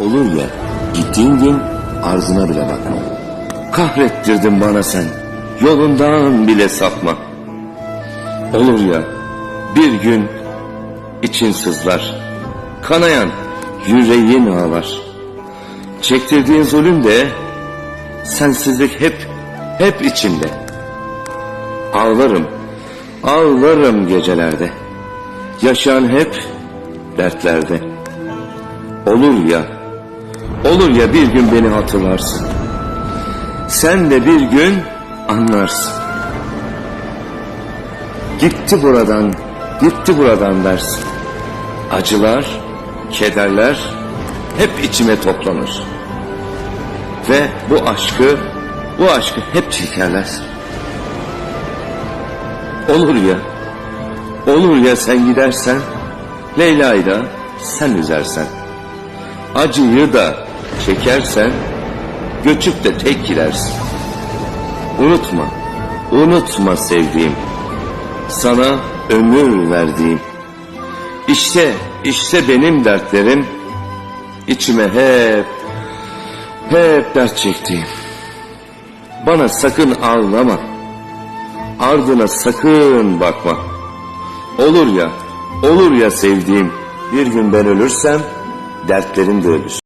Olur ya gittiğin gün ardına bile bakma. Kahrettirdin bana sen. Yolundan bile sapma. Olur ya bir gün için sızlar. Kanayan yüreğin ağlar. Çektirdiğin zulüm de sensizlik hep hep içimde. Ağlarım, ağlarım gecelerde. Yaşayan hep dertlerde. Olur ya, olur ya bir gün beni hatırlarsın. Sen de bir gün anlarsın. Gitti buradan, gitti buradan dersin. Acılar, kederler hep içime toplanır. Ve bu aşkı, bu aşkı hep çekerler. Olur ya, olur ya sen gidersen, Leyla'yı da sen üzersen. Acıyı da çekersen, göçüp de tek gidersin. Unutma, unutma sevdiğim, sana ömür verdiğim. İşte, işte benim dertlerim, içime hep, hep dert çektiğim. Bana sakın ağlama, ardına sakın bakma. Olur ya, olur ya sevdiğim, bir gün ben ölürsem, dertlerin de ölür.